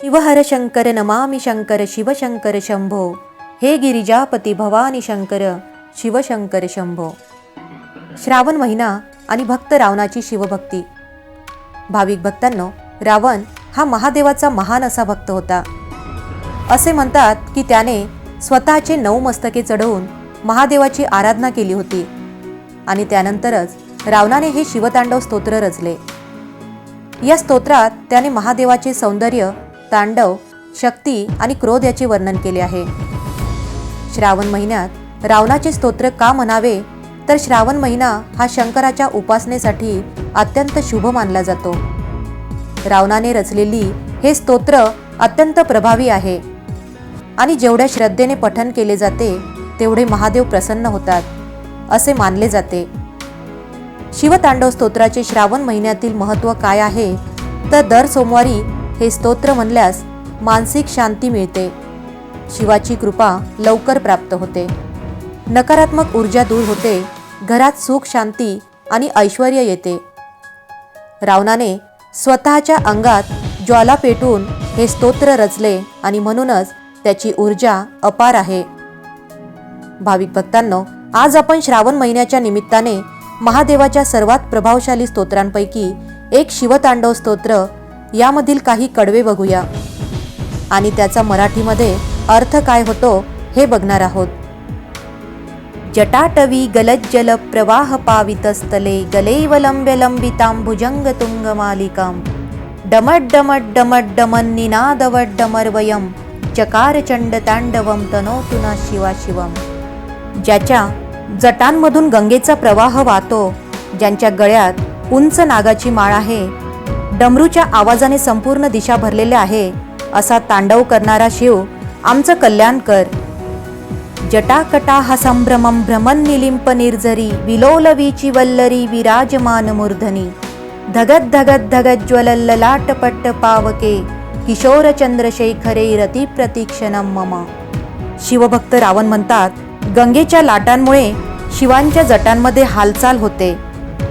शिवहर शंकर नमामि शंकर शिवशंकर शंभो। हे गिरिजापती भवानी शंकर शिवशंकर शंभो। श्रावण महिना आणि भक्त रावणाची शिवभक्ती। भाविक भक्तांनो रावण हा महादेवाचा महान असा भक्त होता। असे म्हणतात की त्याने स्वतःचे नऊ मस्तके चढवून महादेवाची आराधना केली होती आणि त्यानंतरच रावणाने हे शिवतांडव स्तोत्र रचले। या स्तोत्रात त्याने महादेवाचे सौंदर्य तांडव शक्ती आणि क्रोध याचे वर्णन केले आहे. श्रावण महिन्यात रावणाचे स्तोत्र का म्हणावे तर श्रावण महिना हा शंकराच्या उपासनेसाठी अत्यंत शुभ मानला जातो. रावणाने रचलेली हे स्तोत्र अत्यंत प्रभावी आहे. आणि जेवढ्या श्रद्धेने पठन केले जाते तेवढे महादेव प्रसन्न होतात असे मानले जाते. शिवतांडव स्तोत्राचे श्रावण महिन्यातील महत्त्व काय आहे तर दर सोमवारी हे स्तोत्र म्हणल्यास मानसिक शांती मिळते. शिवाची कृपा लवकर प्राप्त होते. नकारात्मक ऊर्जा दूर होते. घरात सुख शांती आणि ऐश्वर येते. रावणाने स्वतःच्या अंगात ज्वाला पेटून हे स्तोत्र रचले आणि म्हणूनच त्याची ऊर्जा अपार आहे. भाविक भक्तांनो आज आपण श्रावण महिन्याच्या निमित्ताने महादेवाच्या सर्वात प्रभावशाली स्तोत्रांपैकी एक शिवतांडव स्तोत्र यामधील काही कडवे बघूया. आणि त्याचा मराठीमध्ये अर्थ काय होतो हे बघणार आहोत. जटाटवी गलज्जल प्रवाह पावितस्तले गलैवलंब्यलंबितां भुजंग तुंग मालिकां डमट डमट डमट डमन निनादवट डमर्वयम चकार चंड तांडवम तनोतुना शिवा शिवम। ज्याच्या जटांमधून गंगेचा प्रवाह वाहतो ज्यांच्या गळ्यात उंच नागाची माळ आहे डमरूच्या आवाजाने संपूर्ण दिशा भरलेल्या आहे असा तांडव करणारा शिव आमचं कल्याण कर. जटाकटा हा संभ्रमं भ्रमन निलिंप निर्झरी विलोलवीची वल्लरी विराजमान मूर्धनी. धगत धगत धगत ज्वलल्ललाटपट्ट पावके किशोर चंद्रशेखरे रती प्रतीक्षणम मम. शिवभक्त रावण म्हणतात गंगेच्या लाटांमुळे शिवांच्या जटांमध्ये हालचाल होते.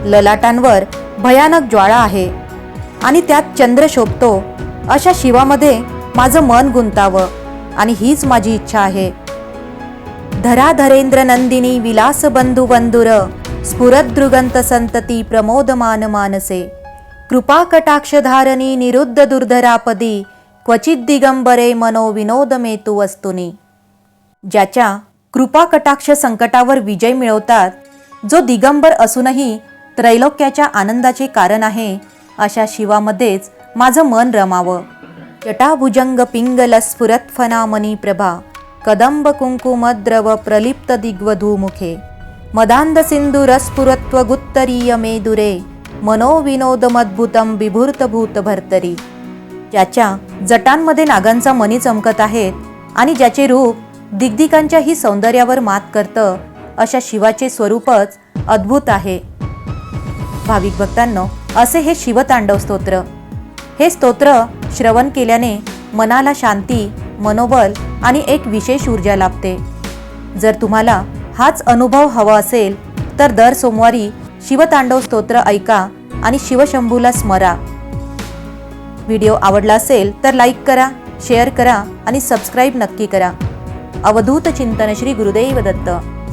ललाटांवर भयानक ज्वाळा आहे. आणि त्यात चंद्र शोभतो अशा शिवामध्ये माझं मन गुंतावं आणि हीच माझी इच्छा आहे. धराधरेंद्र नंदिनी विलास बंधू बंधुर स्फुरदृगंत संतती प्रमोदमान मानसे. कृपा कटाक्षधारणी निरुद्ध दुर्धरापदी क्वचित दिगंबरे मनो विनोद मेतू वस्तुनी. ज्याच्या कृपा कटाक्ष संकटावर विजय मिळवतात जो दिगंबर असूनही त्रैलोक्याच्या आनंदाचे कारण आहे अशा शिवामध्येच माझं मन रमावं. जटाभुजंग पिंगल स्फुरत फनामनी प्रभा कदंब कुंकुमद्रव प्रलिप्त दिग्वधूमुखे मदांद सिंधू रस्फुरत्व गुत्तरीय मेदुरे मनोविनोदमद्भुतम विभूर्तभूत भर्तरी ज्याच्या जटांमध्ये नागांचा मणी चमकत आहेत आणि ज्याचे रूप दिग्दिकांच्याही सौंदर्यावर मात करतं अशा शिवाचे स्वरूपच अद्भुत आहे. भाविक भक्तांनो असे हे शिवतांडव स्तोत्र. हे स्तोत्र श्रवण केल्याने मनाला शांती मनोबल आणि एक विशेष ऊर्जा लाभते. जर तुम्हाला हाच अनुभव हवा असेल तर दर सोमवारी शिवतांडव स्तोत्र ऐका आणि शिवशंभूला स्मरा. व्हिडिओ आवडला असेल तर लाईक करा शेअर करा आणि सबस्क्राईब नक्की करा. अवधूत चिंतन श्री गुरुदेव दत्त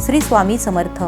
श्री स्वामी समर्थ.